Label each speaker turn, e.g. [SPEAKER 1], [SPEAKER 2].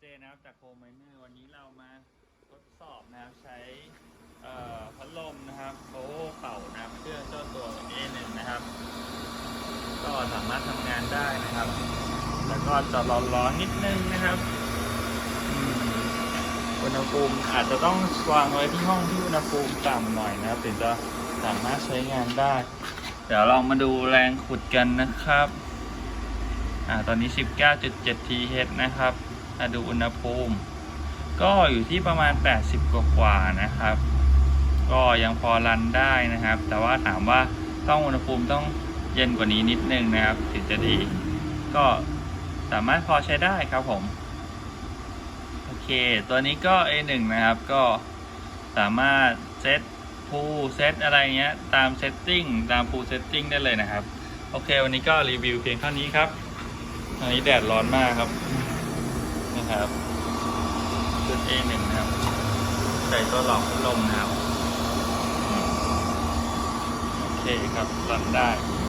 [SPEAKER 1] เจนนะครับจากโฮมไมเนอร์วันนี้เรามาทดสอบนะครับใช้พัดลมนะครับโอเป่านะครับเครื่องเจ้าตัว A1 นะครับ ก็สามารถทำงานได้นะครับ แล้วก็จะร้อนๆนิดนึงนะครับอุณหภูมิอาจจะต้องวางไว้ที่ห้องที่อุณหภูมิต่ำหน่อยนะครับถึงจะสามารถใช้งานได้ เดี๋ยวลองมาดูแรงขุดกันนะครับอ่าตอนนี้ 19.7 TH นะครับ ดูอุณหภูมิ ก็อยู่ที่ประมาณ 80 กว่ากว่าๆนะครับ ก็ยังพอรันได้นะครับ แต่ว่าถามว่าต้องอุณหภูมิต้องเย็นกว่านี้นิดนึงนะครับถึงจะดี ก็สามารถพอใช้ได้ครับผม โอเค ตัวนี้ก็ A1 นะครับก็สามารถเซตฟูลเซตอะไรเงี้ยตามเซตติ้งตามฟูลเซตติ้งได้เลยนะครับ โอเค วันนี้ก็รีวิวเพียงเท่านี้ครับตอนนี้แดดร้อนมากครับ นะครับชุด A1 นะครับ ใส่ตัวหลอกพัดลมนะครับ โอเคครับรันได้